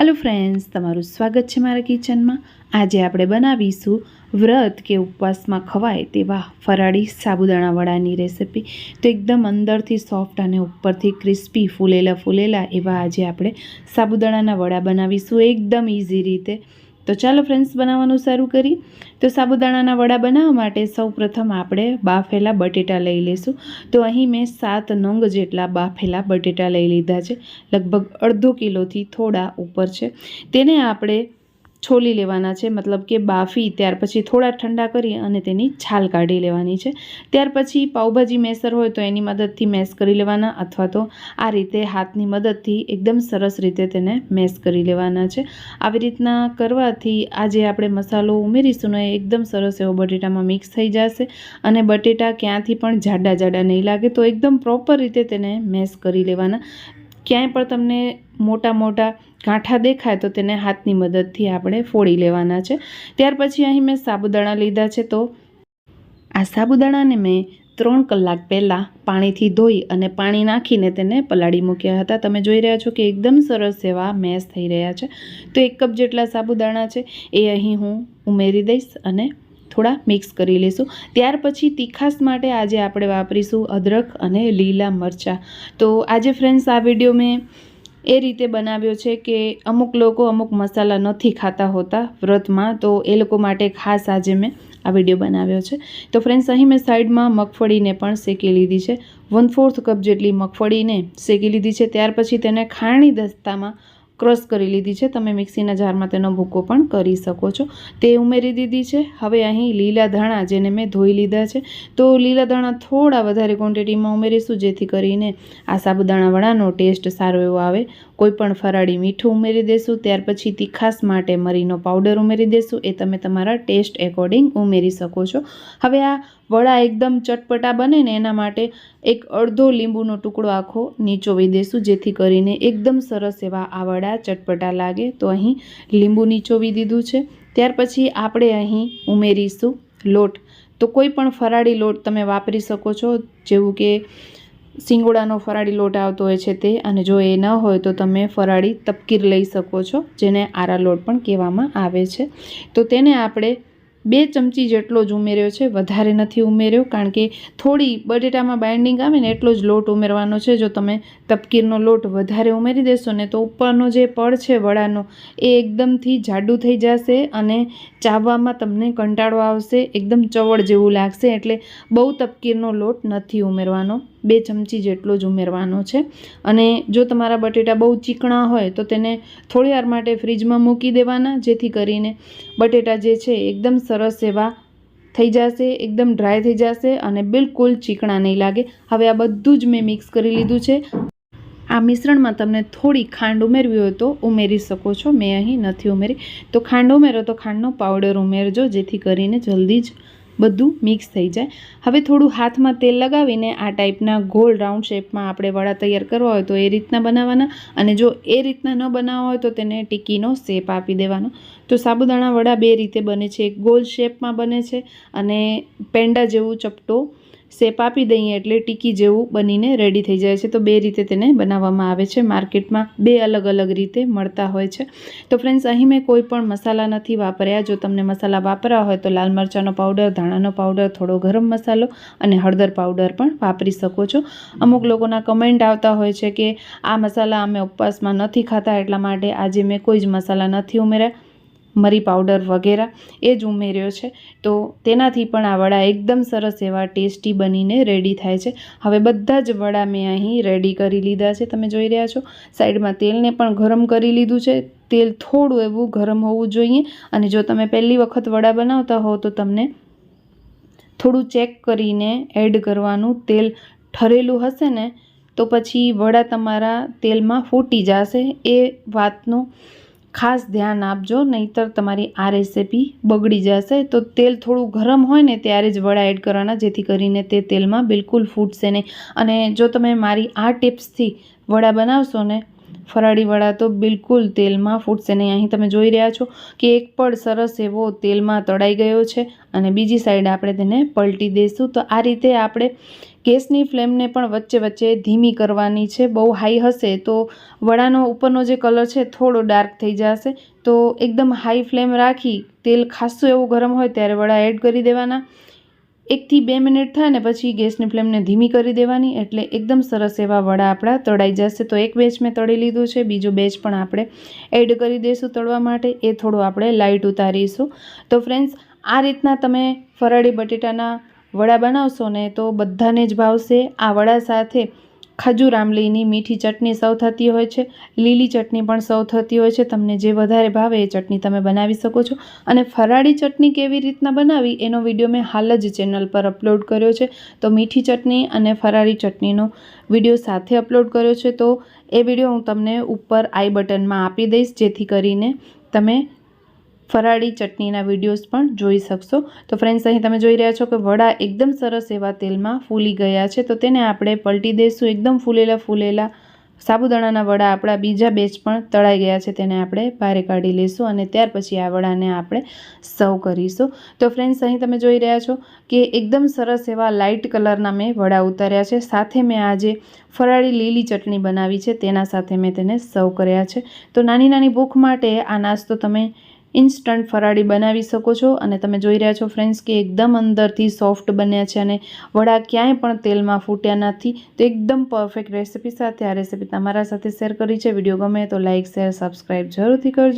Hello friends તમારું સ્વાગત છે મારા કિચનમાં આજે આપણે બનાવીશું વ્રત કે ઉપવાસમાં ખવાય તેવા ફરાળી સાબુદાણા વડાની રેસિપી તો એકદમ અંદરથી સોફ્ટ અને ઉપરથી ક્રિસ્પી ફૂલેલા ફૂલેલા એવા આજે આપણે સાબુદાણાના વડા બનાવીશું. એકદમ ઇઝી રીતે. તો ચાલો ફ્રેન્ડ્સ, બનાવવાનું શરૂ કરી તો સાબુદાણાના વડા બનાવવા માટે સૌપ્રથમ આપણે બાફેલા બટેટા લઈ લઈશું. તો અહીં મેં સાત નંગ જેટલા બાફેલા બટેટા લઈ લીધા છે. લગભગ અડધો કિલોથી થોડા ઉપર છે. તેને આપણે છોલી લેવાના છે, મતલબ કે બાફી, ત્યાર પછી થોડા ઠંડા કરી અને તેની છાલ કાઢી લેવાની છે. ત્યાર પછી પાઉભાજી મેસર હોય તો એની મદદથી મેસ કરી લેવાના અથવા તો આ રીતે હાથની મદદથી એકદમ સરસ રીતે તેને મેસ કરી લેવાના છે. આવી રીતના કરવાથી આજે આપણે મસાલો ઉમેરીશું ને એકદમ સરસ એવો બટેટામાં મિક્સ થઈ જશે અને બટેટા ક્યાંથી પણ જાડા જાડા નહીં લાગે તો એકદમ પ્રોપર રીતે તેને મેસ કરી લેવાના. ક્યાંય પણ તમને મોટા મોટા ગાંઠા દેખાય તો તેને હાથની મદદથી આપણે ફોડી લેવાના છે. ત્યાર પછી અહીં મેં સાબુદાણા લીધા છે તો આ સાબુદાણાને મેં ત્રણ કલાક પહેલાં પાણીથી ધોઈ અને પાણી નાખીને તેને પલાળી મૂક્યા હતા. તમે જોઈ રહ્યા છો કે એકદમ સરસ એવા મેશ થઈ રહ્યા છે. તો એક કપ જેટલા સાબુદાણા છે એ અહીં હું ઉમેરી દઈશ અને થોડા મિક્સ કરી લઈશું. ત્યાર પછી તીખાસ માટે આજે આપણે વાપરીશું અદરક અને લીલા મરચાં. તો આજે ફ્રેન્ડ્સ આ વીડિયો મેં એ રીતે બનાવ્યો છે કે અમુક લોકો અમુક મસાલા નથી ખાતા હોતા વ્રતમાં, તો એ લોકો માટે ખાસ આજે મેં આ વીડિયો બનાવ્યો છે. તો ફ્રેન્ડ્સ અહીં મેં સાઈડમાં મગફળીને પણ શેકી લીધી છે. વન ફોર્થ કપ જેટલી મગફળીને શેકી લીધી છે. ત્યાર પછી તેને ખાણી દસ્તામાં ક્રશ કરી લીધી છે. તમે મિક્સીના જારમાં તેનો ભૂકો પણ કરી શકો છો. તે ઉમેરી દીધી છે. હવે અહીં લીલા ધાણા જેને મેં ધોઈ લીધા છે. તો લીલા ધાણા થોડા વધારે ક્વોન્ટિટીમાં ઉમેરીશું, જેથી કરીને આ સાબુદાણા વડાનો ટેસ્ટ સારો એવો આવે. કોઈ પણ ફરાળી મીઠું ઉમેરી દેશું, ત્યાર પછી તીખાસ માટે મરીનો પાવડર ઉમેરી દેશું. એ તમે તમારા ટેસ્ટ એકોર્ડિંગ ઉમેરી શકો છો. હવે આ વડા એકદમ ચટપટા બને ને એના માટે એક અડધો લીંબુનો ટુકડો આખો નીચોવી દેશું, જેથી કરીને એકદમ સરસ એવા આ વડા ચટપટા લાગે. તો અહીં લીંબુ નીચોવી દીધું છે. ત્યાર પછી આપણે અહીં ઉમેરીશું લોટ. તો કોઈ પણ ફરાળી લોટ તમે વાપરી શકો છો, જેવું કે સિંગોડાનો ફરાળી લોટ આવતો હોય છે તે, અને જો એ ન હોય તો તમે ફરાળી તપકીર લઈ શકો છો, જેને આરા લોટ પણ કહેવામાં આવે છે. તો તેને આપણે બે ચમચી જેટલો જ ઉમેર્યો છે, વધારે નથી ઉમેર્યો, કારણ કે થોડી બટેટામાં બાઇન્ડિંગ આવે ને એટલો જ લોટ ઉમેરવાનો છે. જો તમે તપકીરનો લોટ વધારે ઉમેરી દેશો ને તો ઉપરનો જે પડ છે વડાનો, એ એકદમથી જાડું થઈ જશે અને ચાવવામાં તમને કંટાળો આવશે, એકદમ ચવડ જેવું લાગશે, એટલે બહુ તપકીરનો લોટ નથી ઉમેરવાનો. બે ચમચી જેટલો જ ઉમેરવાનો છે. અને જો તમારા બટેટા બહુ ચીકણા હોય તો તેને થોડી વાર માટે ફ્રીજમાં મૂકી દેવાના, જેથી કરીને બટેટા જે છે એકદમ સરસ એવા થઈ જશે, એકદમ ડ્રાય થઈ જશે અને બિલકુલ ચીકણા નહીં લાગે. હવે આ બધું જ મેં મિક્સ કરી લીધું છે. આ મિશ્રણમાં તમને થોડી ખાંડ ઉમેરવી હોય તો ઉમેરી શકો છો. મેં અહીં નથી ઉમેરી. તો ખાંડ ઉમેરો તો ખાંડનો પાવડર ઉમેરજો, જેથી કરીને જલ્દી જ બધું મિક્સ થઈ જાય. હવે થોડું હાથમાં તેલ લગાવીને આ ટાઈપના ગોળ રાઉન્ડ શેપમાં આપણે વડા તૈયાર કરવા હોય તો એ રીતના બનાવવાના અને જો એ રીતના ન બનાવવા હોય તો તેને ટીકીનો શેપ આપી દેવાનો. તો સાબુદાણા વડા બે રીતે બને છે. એક ગોલ શેપમાં બને છે અને પેંડા જેવું ચપટો શેપ આપી દઈએ એટલે ટીકી જેવું બનીને રેડી થઈ જાય છે. તો બે રીતે તેને બનાવવામાં આવે છે. માર્કેટમાં બે અલગ અલગ રીતે મળતા હોય છે. તો ફ્રેન્ડ્સ અહીં મેં કોઈ પણ મસાલા નથી વાપર્યા. જો તમને મસાલા વાપરવા હોય તો લાલ મરચાંનો પાવડર ધાણાનો પાવડર થોડો ગરમ મસાલો અને હળદર પાવડર પણ વાપરી શકો છો. અમુક લોકોના કમેન્ટ આવતા હોય છે કે આ મસાલા અમે ઉપવાસમાં નથી ખાતા, એટલા માટે આજે મેં કોઈ જ મસાલા નથી ઉમેર્યા. મરી પાવડર વગેરે એ જ ઉમેર્યો છે. તો તેનાથી પણ આ વડા એકદમ સરસ એવા ટેસ્ટી બનીને રેડી થાય છે. હવે બધા જ વડા મેં અહીં રેડી કરી લીધા છે. તમે જોઈ રહ્યા છો, સાઈડમાં તેલને પણ ગરમ કરી લીધું છે. તેલ થોડું એવું ગરમ હોવું જોઈએ. અને જો તમે પહેલી વખત વડા બનાવતા હો, તો તમને થોડું ચેક કરીને એડ કરવાનું તેલ ઠરેલું હશે ને, તો પછી વડા તમારા તેલમાં ફૂટી જશે. એ વાતનું ખાસ ધ્યાન આપજો, નહીંતર તમારી આ રેસીપી બગડી જશે. તો તેલ થોડું ગરમ હોય ને ત્યારે જ વડા એડ કરવાના, જેથી કરીને તે તેલમાં બિલકુલ ફૂટશે નહીં. અને જો તમે મારી આ ટિપ્સથી વડા બનાવશો ને, ફરાળી વડા, તો બિલકુલ તેલમાં ફૂટશે નહીં. અહીં તમે જોઈ રહ્યા છો કે એક પળ સરસ એવો તેલમાં તળાઈ ગયો છે. અને બીજી સાઈડ આપણે તેને પલટી દઈશું. તો આ રીતે આપણે ગેસની ફ્લેમને પણ વચ્ચે વચ્ચે ધીમી કરવાની છે, બહુ હાઈ હશે તો વડાનો ઉપરનો જે કલર છે થોડો ડાર્ક થઈ જશે. તો એકદમ હાઈ ફ્લેમ રાખી તેલ ખાસું એવું ગરમ હોય ત્યારે વડા એડ કરી દેવાના. એકથી બે મિનિટ થાય ને પછી ગેસની ફ્લેમને ધીમી કરી દેવાની એટલે એકદમ સરસ એવા વડા આપણા તળાઈ જશે. તો એક બેચ મેં તળી લીધું છે, બીજો બેચ પણ આપણે એડ કરી દઈશું તળવા માટે. એ થોડું આપણે લાઇટ ઉતારીશું. તો ફ્રેન્ડ્સ, આ રીતના તમે ફરાળી બટેટાના વડા બનાવશો ને તો બધાને જ ભાવશે. આ વડા સાથે ખજૂર આમલીની મીઠી ચટણી સર્વ થતી હોય છે. લીલી ચટણી પણ સર્વ થતી હોય છે. તમને જે વધારે ભાવે એ ચટણી તમે બનાવી શકો છો. અને ફરાળી ચટણી કેવી રીતના બનાવી એનો વીડિયો મેં હાલ જ ચેનલ પર અપલોડ કર્યો છે. તો મીઠી ચટણી અને ફરાળી ચટણીનો વીડિયો સાથે અપલોડ કર્યો છે. તો એ વીડિયો હું તમને ઉપર આઈ બટનમાં આપી દઈશ, જેથી કરીને તમે ફરાળી ચટણીના વિડીયોઝ પણ જોઈ શકશો. તો ફ્રેન્ડ્સ અહીં તમે જોઈ રહ્યા છો કે વડા એકદમ સરસ એવા તેલમાં ફૂલી ગયા છે. તો તેને આપણે પલટી દઈશું. એકદમ ફૂલેલા ફૂલેલા સાબુદાણાના વડા આપણા બીજા બેચ પણ તળાઈ ગયા છે. તેને આપણે બહાર કાઢી લઈશું અને ત્યાર પછી આ વડાને આપણે સર્વ કરીશું. તો ફ્રેન્ડ્સ અહીં તમે જોઈ રહ્યા છો કે એકદમ સરસ એવા લાઇટ કલરના મેં વડા ઉતાર્યા છે. સાથે મેં આજે ફરાળી લીલી ચટણી બનાવી છે, તેના સાથે મેં તેને સર્વ કર્યા છે. તો નાની નાની ભૂખ માટે આ નાસ્તો તમે ઇન્સ્ટન્ટ ફરાળી બનાવી શકો છો અને તમે જોઈ રહ્યા છો ફ્રેન્ડ્સ કે એકદમ અંદરથી સોફ્ટ બન્યા છે અને વડા ક્યાંય પણ તેલમાં ફૂટ્યા નથી. તો એકદમ પરફેક્ટ રેસીપી સાથે આ રેસીપી તમારા સાથે શેર કરી છે. વીડિયો ગમે તો લાઇક શેર સબસ્ક્રાઈબ જરૂરથી કરજો.